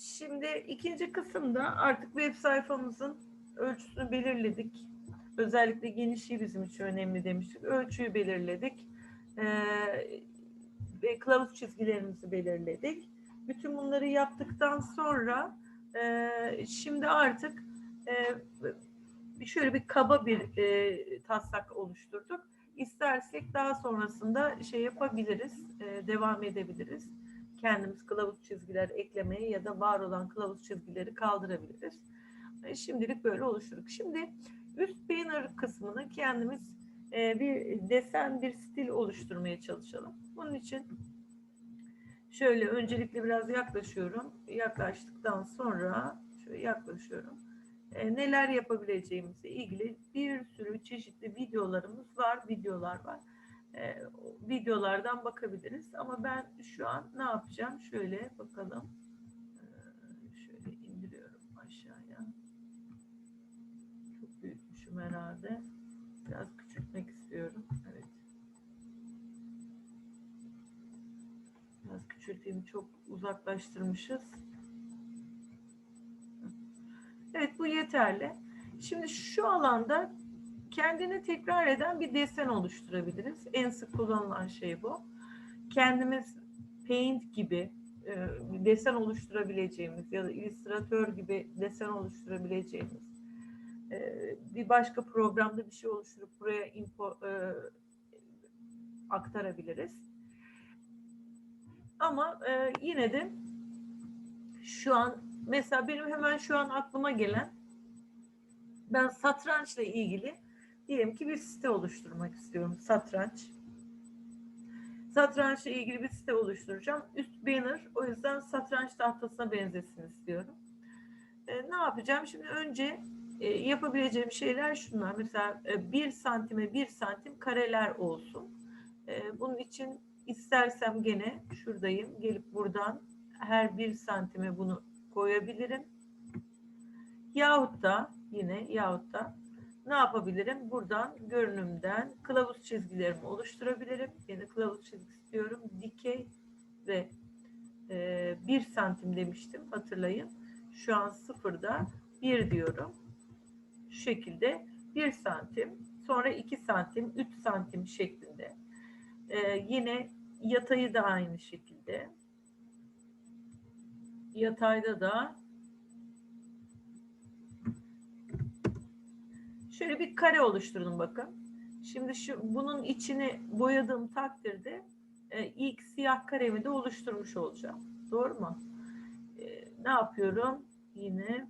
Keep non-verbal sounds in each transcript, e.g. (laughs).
Şimdi ikinci kısımda artık web sayfamızın ölçüsünü belirledik. Özellikle genişliği bizim için önemli demiştik. Ölçüyü belirledik. Ee, ve kılavuz çizgilerimizi belirledik. Bütün bunları yaptıktan sonra e, şimdi artık e, şöyle bir kaba bir e, taslak oluşturduk. İstersek daha sonrasında şey yapabiliriz, e, devam edebiliriz. Kendimiz kılavuz çizgiler eklemeye ya da var olan kılavuz çizgileri kaldırabiliriz. E, şimdilik böyle oluşturduk. Şimdi üst banner kısmını kendimiz e, bir desen, bir stil oluşturmaya çalışalım. Bunun için şöyle öncelikle biraz yaklaşıyorum. Yaklaştıktan sonra şöyle yaklaşıyorum. E, neler yapabileceğimizle ilgili bir sürü çeşitli videolarımız var, videolar var. E, videolardan bakabiliriz. Ama ben şu an ne yapacağım? Şöyle bakalım. E, şöyle indiriyorum aşağıya. Çok büyütmüşüm herhalde. Biraz küçültmek istiyorum. Evet. Biraz küçülteyim. Çok uzaklaştırmışız. Evet bu yeterli. Şimdi şu alanda kendini tekrar eden bir desen oluşturabiliriz. En sık kullanılan şey bu. Kendimiz Paint gibi e, desen oluşturabileceğimiz ya da Illustrator gibi desen oluşturabileceğimiz e, bir başka programda bir şey oluşturup buraya info, e, aktarabiliriz. Ama e, yine de şu an mesela benim hemen şu an aklıma gelen ben satrançla ilgili diyelim ki bir site oluşturmak istiyorum. Satranç. Satrançla ilgili bir site oluşturacağım. Üst banner o yüzden satranç tahtasına benzesin istiyorum. E, ne yapacağım? Şimdi önce e, yapabileceğim şeyler şunlar. Mesela e, bir santime bir santim kareler olsun. E, bunun için istersem gene şuradayım. Gelip buradan her bir santime bunu koyabilirim. Yahut da yine yahut da ne yapabilirim? Buradan görünümden kılavuz çizgilerimi oluşturabilirim. Yine kılavuz çizgisi diyorum. Dikey ve e, bir santim demiştim hatırlayın. Şu an sıfırda bir diyorum. Şu şekilde bir santim sonra iki santim üç santim şeklinde. E, yine yatayı da aynı şekilde. Yatayda da şöyle bir kare oluşturdum bakın. Şimdi şu bunun içini boyadığım takdirde e, ilk siyah karemi de oluşturmuş olacağım. Doğru mu? E, ne yapıyorum? Yine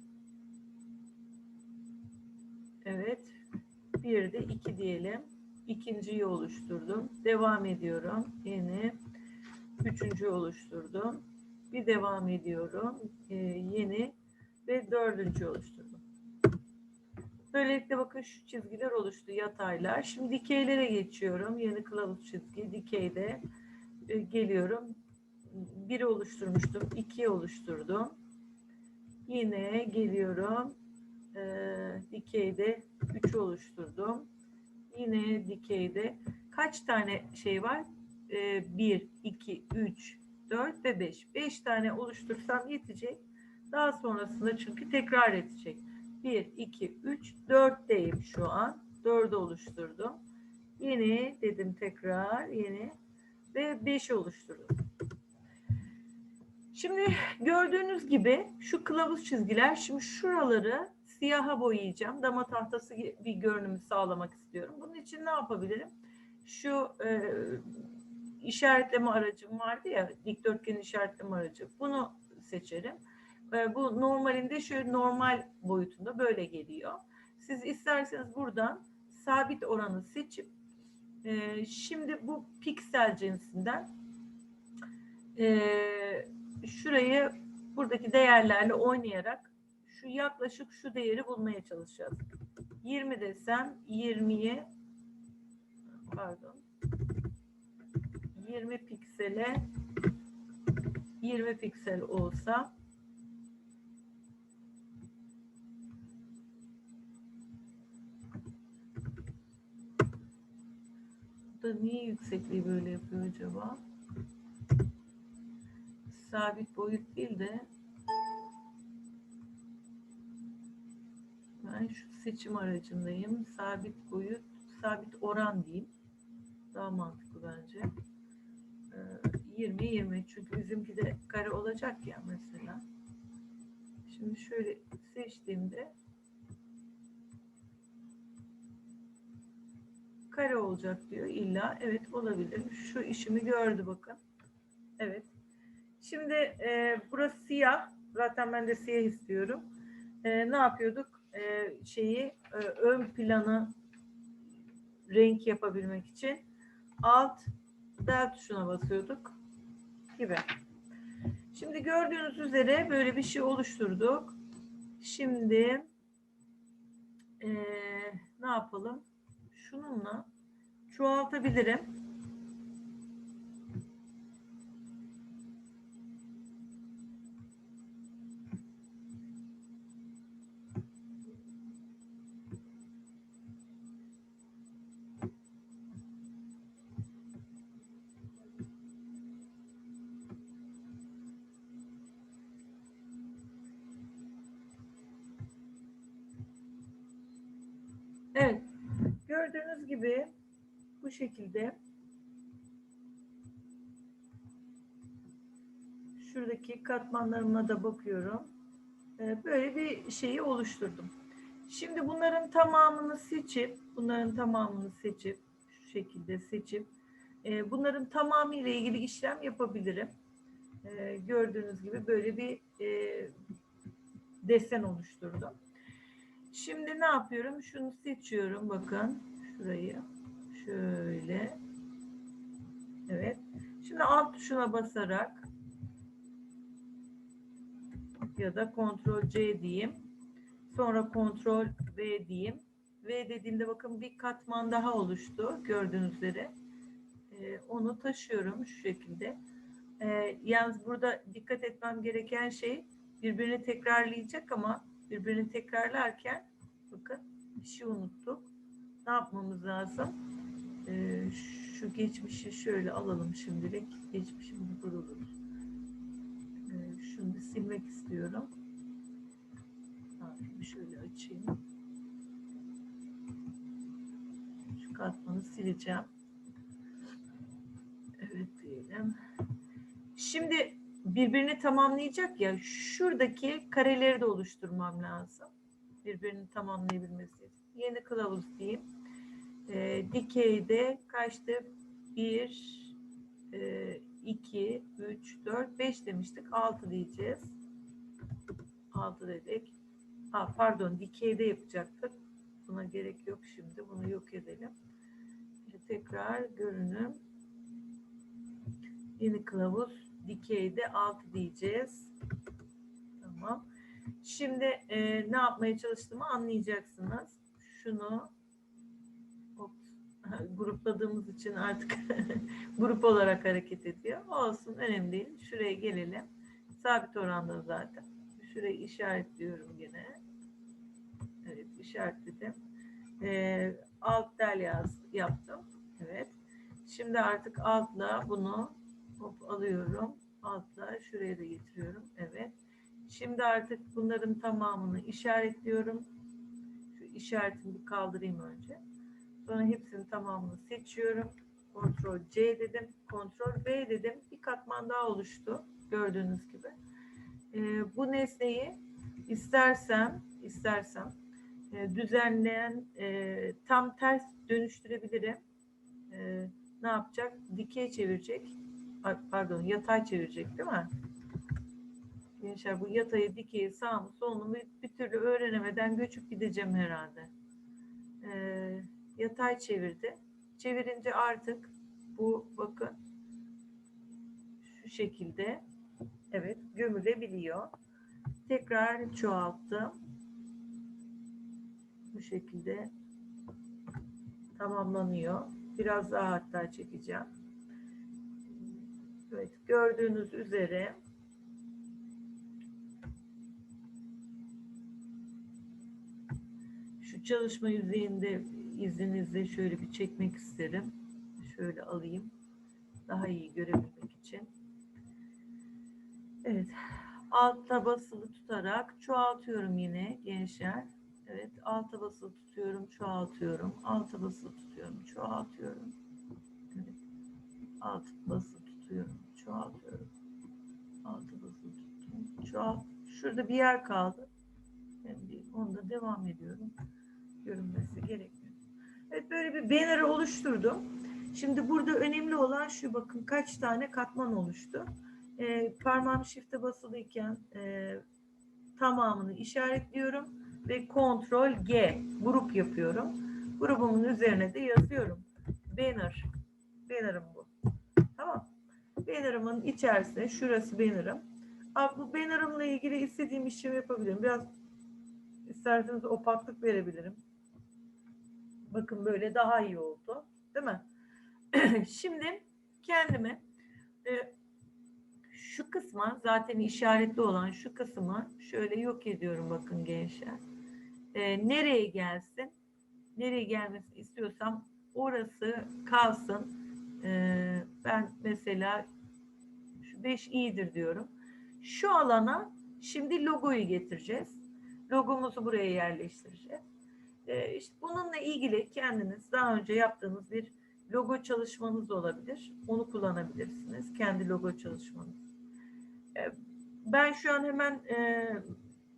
evet bir de iki diyelim. İkinciyi oluşturdum. Devam ediyorum. Yeni üçüncüyü oluşturdum. Bir devam ediyorum. E, yeni ve dördüncü oluşturdum. Böylelikle bakın şu çizgiler oluştu yataylar. Şimdi dikeylere geçiyorum. Yeni kılavuz çizgi dikeyde e, geliyorum. Biri oluşturmuştum. ikiyi oluşturdum. Yine geliyorum. E, dikeyde üç oluşturdum. Yine dikeyde kaç tane şey var? E, bir, iki, üç, dört ve beş. Beş tane oluştursam yetecek. Daha sonrasında çünkü tekrar edecek. 1, 2, 3, 4'teyim şu an. 4'ü oluşturdum. Yeni dedim tekrar yeni ve 5 oluşturdum. Şimdi gördüğünüz gibi şu kılavuz çizgiler şimdi şuraları siyaha boyayacağım. Dama tahtası bir görünümü sağlamak istiyorum. Bunun için ne yapabilirim? Şu e, işaretleme aracım vardı ya dikdörtgen işaretleme aracı. Bunu seçerim. E, bu normalinde şöyle normal boyutunda böyle geliyor. Siz isterseniz buradan sabit oranı seçip e, şimdi bu piksel cinsinden e, şurayı buradaki değerlerle oynayarak şu yaklaşık şu değeri bulmaya çalışacağız. 20 desem 20'ye pardon 20 piksele 20 piksel olsa da niye yüksekliği böyle yapıyor acaba? Sabit boyut değil de ben şu seçim aracındayım. Sabit boyut, sabit oran diyeyim. Daha mantıklı bence. Ee, 20-20 çünkü bizimki de kare olacak ya mesela. Şimdi şöyle seçtiğimde kare olacak diyor illa. Evet olabilir. Şu işimi gördü bakın. Evet. Şimdi e, burası siyah. Zaten ben de siyah istiyorum. E, ne yapıyorduk? E, şeyi e, ön planı renk yapabilmek için alt del tuşuna basıyorduk gibi. Şimdi gördüğünüz üzere böyle bir şey oluşturduk. Şimdi e, ne yapalım? Şununla çoğaltabilirim. Evet. Gördüğünüz gibi bu şekilde şuradaki katmanlarıma da bakıyorum. Ee, Böyle bir şeyi oluşturdum. Şimdi bunların tamamını seçip, bunların tamamını seçip, şu şekilde seçip, e, bunların tamamı ilgili işlem yapabilirim. Ee, Gördüğünüz gibi böyle bir e, desen oluşturdum. Şimdi ne yapıyorum? Şunu seçiyorum. Bakın şurayı. Şöyle. Evet. Şimdi alt tuşuna basarak ya da Ctrl C diyeyim. Sonra Ctrl V diyeyim. V dediğimde bakın bir katman daha oluştu. Gördüğünüz üzere. Ee, onu taşıyorum şu şekilde. Ee, yalnız burada dikkat etmem gereken şey birbirini tekrarlayacak ama birbirini tekrarlarken bakın bir şey unuttuk. Ne yapmamız lazım? Ee, şu geçmişi şöyle alalım şimdilik. Geçmişimizi buluruz. Ee, şunu silmek istiyorum. Ha, şunu şöyle açayım. Şu katmanı sileceğim. Evet diyelim. Şimdi birbirini tamamlayacak ya şuradaki kareleri de oluşturmam lazım. Birbirini tamamlayabilmesi. Yeni kılavuz diyeyim. E, dikeyde kaçtı? 1 e, 2 3 4 5 demiştik. 6 diyeceğiz. 6 dedik. Ha, pardon dikeyde yapacaktık. Buna gerek yok şimdi. Bunu yok edelim. E, tekrar görünüm. Yeni kılavuz dikeyde 6 diyeceğiz. Tamam. Şimdi e, ne yapmaya çalıştığımı anlayacaksınız. Şunu grupladığımız için artık (laughs) grup olarak hareket ediyor. Olsun önemli değil. Şuraya gelelim. Sabit oranda zaten. Şurayı işaretliyorum yine. Evet işaretledim. E, alt del yaz, yaptım. Evet. Şimdi artık altla bunu hop alıyorum. Altla şuraya da getiriyorum. Evet. Şimdi artık bunların tamamını işaretliyorum. Şu işaretimi bir kaldırayım önce. Sonra hepsinin tamamını seçiyorum. Ctrl C dedim. Ctrl V dedim. Bir katman daha oluştu. Gördüğünüz gibi. Ee, bu nesneyi istersem istersem e, düzenleyen e, tam ters dönüştürebilirim. E, ne yapacak? Dikey çevirecek. Pardon yatay çevirecek değil mi? Gençler bu yatayı dikeyi sağ mı sol mu bir, bir türlü öğrenemeden göçüp gideceğim herhalde. Ee, yatay çevirdi. Çevirince artık bu bakın şu şekilde evet gömülebiliyor. Tekrar çoğalttım. Bu şekilde tamamlanıyor. Biraz daha hatta çekeceğim. Evet gördüğünüz üzere şu çalışma yüzeyinde izninizle şöyle bir çekmek isterim. Şöyle alayım. Daha iyi görebilmek için. Evet. Altta basılı tutarak çoğaltıyorum yine gençler. Evet, alta basılı tutuyorum, çoğaltıyorum. Alta basılı tutuyorum, çoğaltıyorum. Evet. Alta basılı tutuyorum, çoğaltıyorum. Alta basılı tutuyorum, çoğalt. Şurada bir yer kaldı. Bir onda devam ediyorum. Görünmesi gerekmiyor. Evet, böyle bir banner oluşturdum. Şimdi burada önemli olan şu bakın kaç tane katman oluştu. Ee, parmağım shift'e basılıyken e, tamamını işaretliyorum ve Ctrl G grup yapıyorum. Grubumun üzerine de yazıyorum. Banner. Banner'ım bu. Tamam. Banner'ımın içerisinde şurası banner'ım. Abi bu banner'ımla ilgili istediğim işlemi yapabilirim. Biraz isterseniz opaklık verebilirim. Bakın böyle daha iyi oldu. Değil mi? (clears throat) Şimdi kendime e, şu kısma zaten işaretli olan şu kısmı şöyle yok ediyorum bakın gençler. E, nereye gelsin? Nereye gelmesini istiyorsam orası kalsın. E, ben mesela şu 5 iyidir diyorum. Şu alana şimdi logoyu getireceğiz. Logomuzu buraya yerleştireceğiz. E, işte bununla ilgili kendiniz daha önce yaptığınız bir logo çalışmanız olabilir. Onu kullanabilirsiniz. Kendi logo çalışmanız. E, ben şu an hemen e,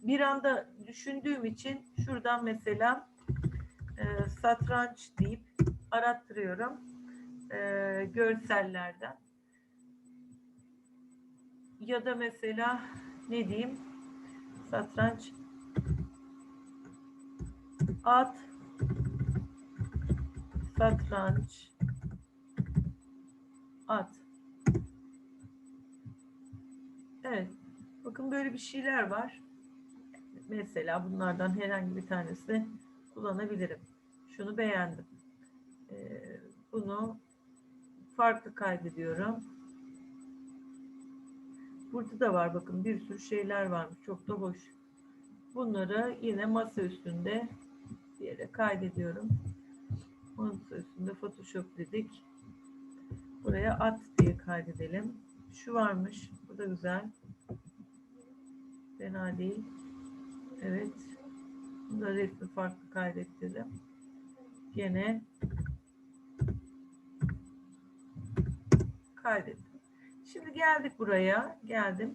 bir anda düşündüğüm için şuradan mesela e, satranç deyip arattırıyorum e, görsellerden. Ya da mesela ne diyeyim satranç at satranç at. Evet. Bakın böyle bir şeyler var. Mesela bunlardan herhangi bir tanesini kullanabilirim. Şunu beğendim. Ee, bunu farklı kaydediyorum. Burada da var bakın bir sürü şeyler varmış. Çok da hoş. Bunları yine masa üstünde bir yere kaydediyorum. Masa üstünde Photoshop dedik. Buraya at diye kaydedelim. Şu varmış. Bu da güzel. Fena değil. Evet. Da resmi farklı kaydettirdim. Gene kaydettim. Şimdi geldik buraya. Geldim.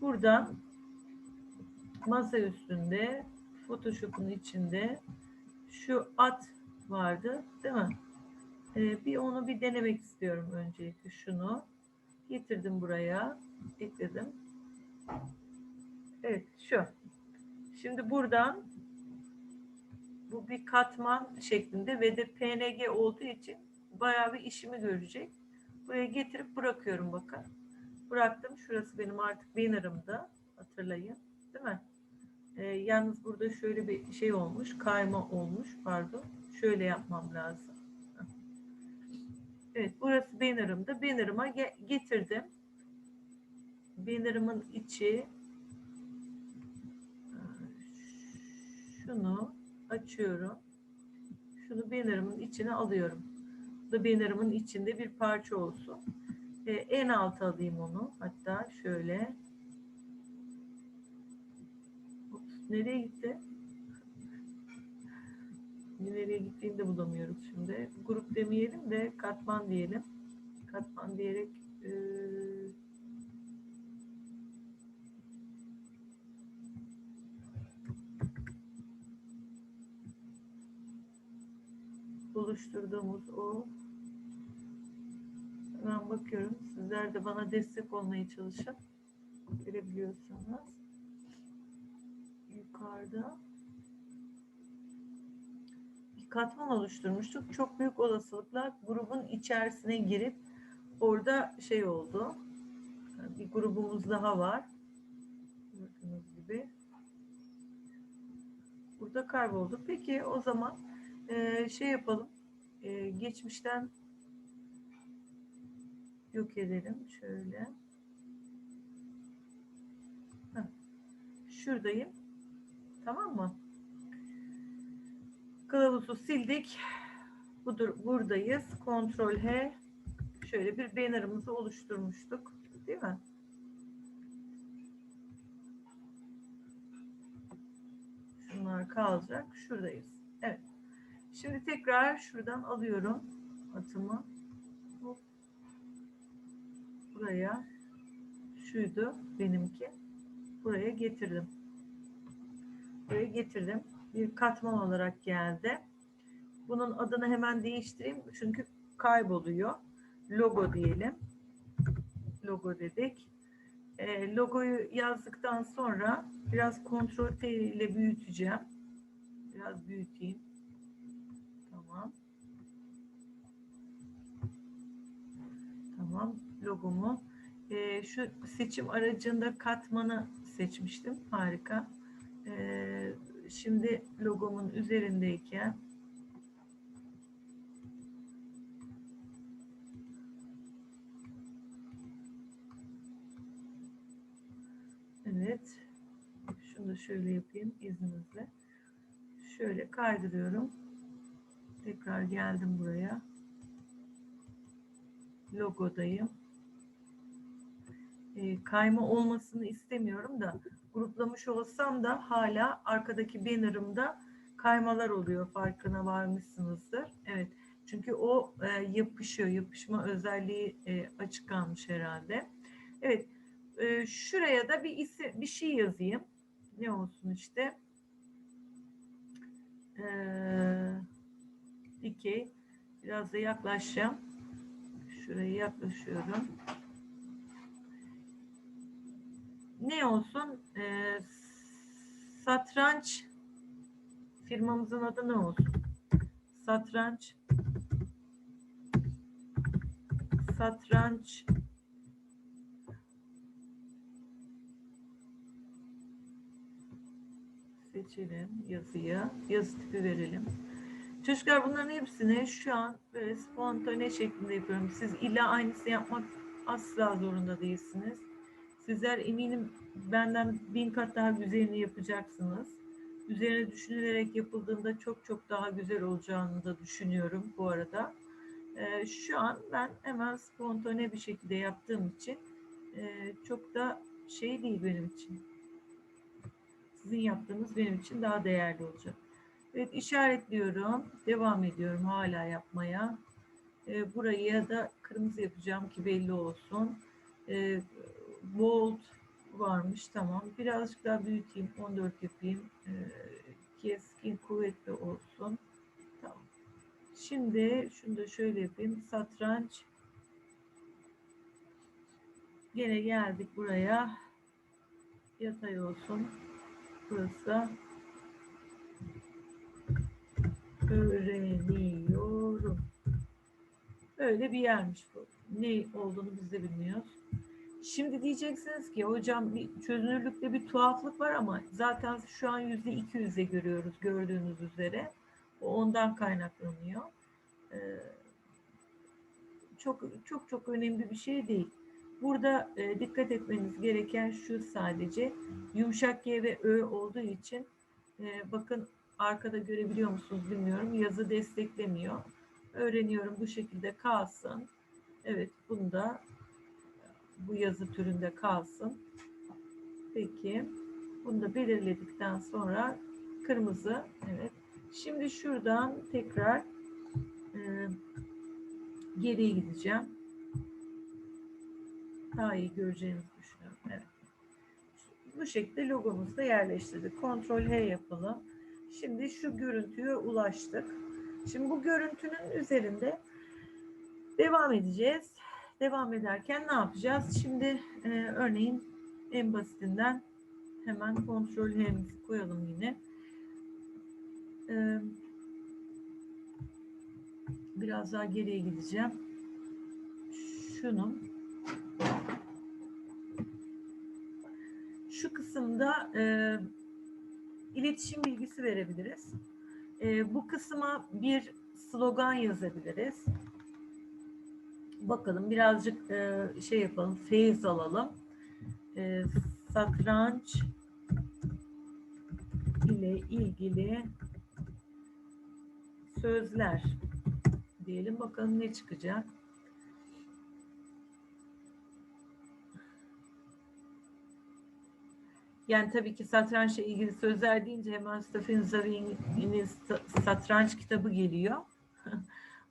Buradan masa üstünde Photoshop'un içinde şu at vardı. Değil mi? Ee, bir onu bir denemek istiyorum öncelikle şunu. Getirdim buraya. Ekledim. Evet şu. Şimdi buradan bu bir katman şeklinde ve de PNG olduğu için bayağı bir işimi görecek. Buraya getirip bırakıyorum bakın. Bıraktım. Şurası benim artık banner'ımda. Hatırlayın. Değil mi? Ee, yalnız burada şöyle bir şey olmuş. Kayma olmuş. Pardon. Şöyle yapmam lazım. Evet. Burası banner'ımda. Banner'ıma ge getirdim. Banner'ımın içi şunu açıyorum. Şunu banner'ımın içine alıyorum. Bu da banner'ımın içinde bir parça olsun. Ee, en alta alayım onu. Hatta şöyle. Nereye gitti? Nereye gittiğini de bulamıyoruz şimdi. Grup demeyelim de katman diyelim. Katman diyerek e, oluşturduğumuz o hemen bakıyorum. Sizler de bana destek olmaya çalışın. Görebiliyorsanız. Yukarıda bir katman oluşturmuştuk. Çok büyük olasılıkla grubun içerisine girip orada şey oldu. Bir grubumuz daha var. Gördüğünüz gibi. Burada kayboldu. Peki o zaman e, şey yapalım. E, geçmişten yok edelim. Şöyle. Heh. Şuradayım. Tamam mı? Kılavuzu sildik. Budur, buradayız. Ctrl H. Şöyle bir banner'ımızı oluşturmuştuk. Değil mi? Şunlar kalacak. Şuradayız. Evet. Şimdi tekrar şuradan alıyorum atımı. Hop. Buraya şuydu benimki. Buraya getirdim. Buraya getirdim. Bir katman olarak geldi. Bunun adını hemen değiştireyim çünkü kayboluyor. Logo diyelim. Logo dedik. E, logoyu yazdıktan sonra biraz kontrol T ile büyüteceğim. Biraz büyüteyim. Tamam. Tamam. Logomu. E, şu seçim aracında katmanı seçmiştim. Harika. E, şimdi logomun üzerindeyken Evet. Şunu da şöyle yapayım izninizle. Şöyle kaydırıyorum. Tekrar geldim buraya. Logodayım. E, kayma olmasını istemiyorum da gruplamış olsam da hala arkadaki banner'ımda kaymalar oluyor. Farkına varmışsınızdır. Evet. Çünkü o e, yapışıyor. Yapışma özelliği e, açık kalmış herhalde. Evet. E, şuraya da bir isim, bir şey yazayım. Ne olsun işte. E, dikey. Biraz da yaklaşacağım. Şuraya yaklaşıyorum. Ne olsun? E, satranç firmamızın adı ne olsun? Satranç satranç seçelim yazıyı. Yazı tipi verelim. Çocuklar bunların hepsini şu an böyle spontane şeklinde yapıyorum. Siz illa aynısını yapmak asla zorunda değilsiniz. Sizler eminim benden bin kat daha güzelini yapacaksınız. Üzerine düşünülerek yapıldığında çok çok daha güzel olacağını da düşünüyorum bu arada. Ee, şu an ben hemen spontane bir şekilde yaptığım için e, çok da şey değil benim için. Sizin yaptığınız benim için daha değerli olacak. Evet işaretliyorum. Devam ediyorum hala yapmaya. Ee, burayı da kırmızı yapacağım ki belli olsun. Ee, bold varmış tamam. Birazcık daha büyüteyim. 14 yapayım. Ee, keskin kuvvetli olsun. Tamam. Şimdi şunu da şöyle yapayım. Satranç. Gene geldik buraya. Yatay olsun. Burası öğreniyorum. Böyle bir yermiş bu. Ne olduğunu biz de bilmiyoruz. Şimdi diyeceksiniz ki hocam bir çözünürlükte bir tuhaflık var ama zaten şu an yüzde iki yüze görüyoruz gördüğünüz üzere. O ondan kaynaklanıyor. Ee, çok çok çok önemli bir şey değil. Burada e, dikkat etmeniz gereken şu sadece yumuşak G ve Ö olduğu için e, bakın arkada görebiliyor musunuz bilmiyorum. Yazı desteklemiyor. Öğreniyorum bu şekilde kalsın. Evet bunu da bu yazı türünde kalsın. Peki. Bunu da belirledikten sonra kırmızı. Evet. Şimdi şuradan tekrar e, geriye gideceğim. Daha iyi göreceğinizi düşünüyorum. Evet. Bu şekilde logomuzu da yerleştirdik. Ctrl H yapalım. Şimdi şu görüntüye ulaştık. Şimdi bu görüntünün üzerinde devam edeceğiz. Devam ederken ne yapacağız? Şimdi e, örneğin en basitinden hemen kontrol H'mizi koyalım yine. E, biraz daha geriye gideceğim. Şunun şu kısımda e, iletişim bilgisi verebiliriz. E, bu kısma bir slogan yazabiliriz. Bakalım birazcık e, şey yapalım, feyiz alalım. E, satranç ile ilgili sözler diyelim. Bakalım ne çıkacak. Yani tabii ki satrançla ilgili sözler deyince hemen Stephen Zweig'in sa- satranç kitabı geliyor.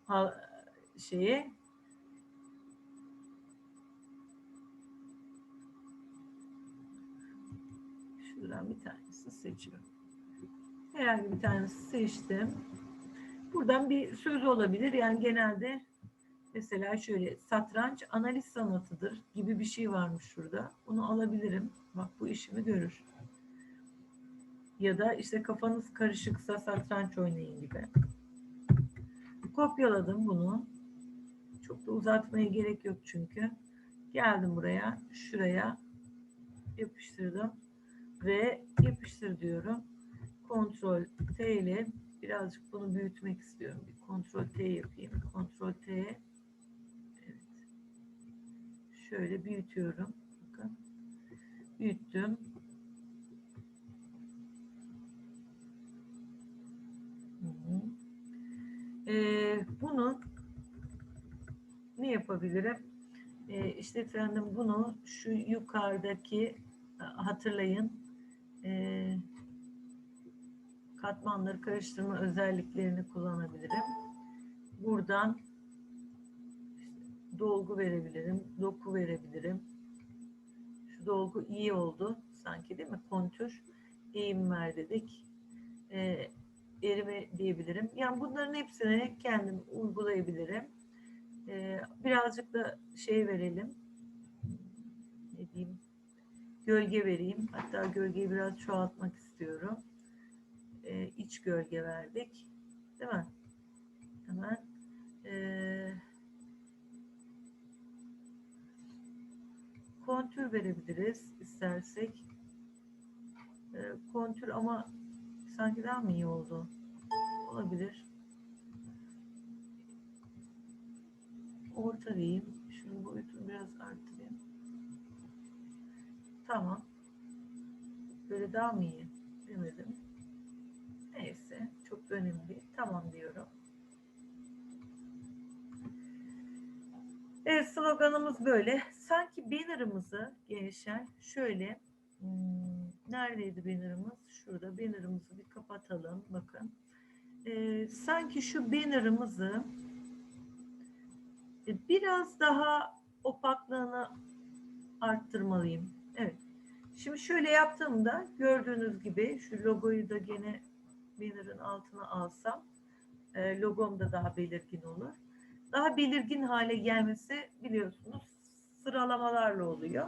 (laughs) Şeye şuradan bir tanesini seçiyorum. Herhangi bir tanesi seçtim. Buradan bir söz olabilir. Yani genelde mesela şöyle satranç analiz sanatıdır gibi bir şey varmış şurada. Bunu alabilirim. Bak bu işimi görür. Ya da işte kafanız karışıksa satranç oynayın gibi. Kopyaladım bunu. Çok da uzatmaya gerek yok çünkü. Geldim buraya, şuraya yapıştırdım ve yapıştır diyorum. Kontrol T ile birazcık bunu büyütmek istiyorum. Bir kontrol T yapayım. Kontrol T. Evet. Şöyle büyütüyorum. Bakın. Büyüttüm. Ee, bunu ne yapabilirim? Ee, işte efendim bunu şu yukarıdaki e, hatırlayın e, katmanları karıştırma özelliklerini kullanabilirim. Buradan dolgu verebilirim, doku verebilirim. Şu dolgu iyi oldu sanki değil mi? Kontür, eğim ver dedik. E, erime diyebilirim. Yani bunların hepsini kendim uygulayabilirim. E, birazcık da şey verelim. Ne diyeyim? Gölge vereyim. Hatta gölgeyi biraz çoğaltmak istiyorum e, iç gölge verdik. Değil mi? Hemen e, kontür verebiliriz istersek. E, kontür ama sanki daha mı iyi oldu? Olabilir. Orta diyeyim. Şunun boyutunu biraz arttırayım. Tamam. Böyle daha mı iyi? Demedim. Neyse çok önemli. Tamam diyorum. Evet sloganımız böyle. Sanki banner'ımızı gençler şöyle hmm, neredeydi banner'ımız? Şurada banner'ımızı bir kapatalım. Bakın. Ee, sanki şu banner'ımızı e, biraz daha opaklığını arttırmalıyım. Şimdi şöyle yaptığımda gördüğünüz gibi şu logoyu da gene banner'ın altına alsam e, logom da daha belirgin olur. Daha belirgin hale gelmesi biliyorsunuz sıralamalarla oluyor.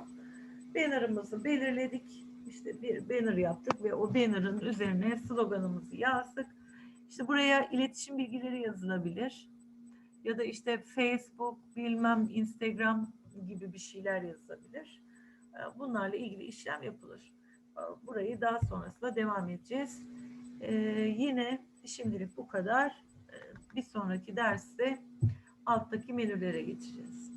Banner'ımızı belirledik. İşte bir banner yaptık ve o banner'ın üzerine sloganımızı yazdık. İşte buraya iletişim bilgileri yazılabilir. Ya da işte Facebook, bilmem Instagram gibi bir şeyler yazılabilir. E, Bunlarla ilgili işlem yapılır. E, Burayı daha sonrasında devam edeceğiz. Ee, yine şimdilik bu kadar. Ee, bir sonraki derste alttaki menülere geçeceğiz.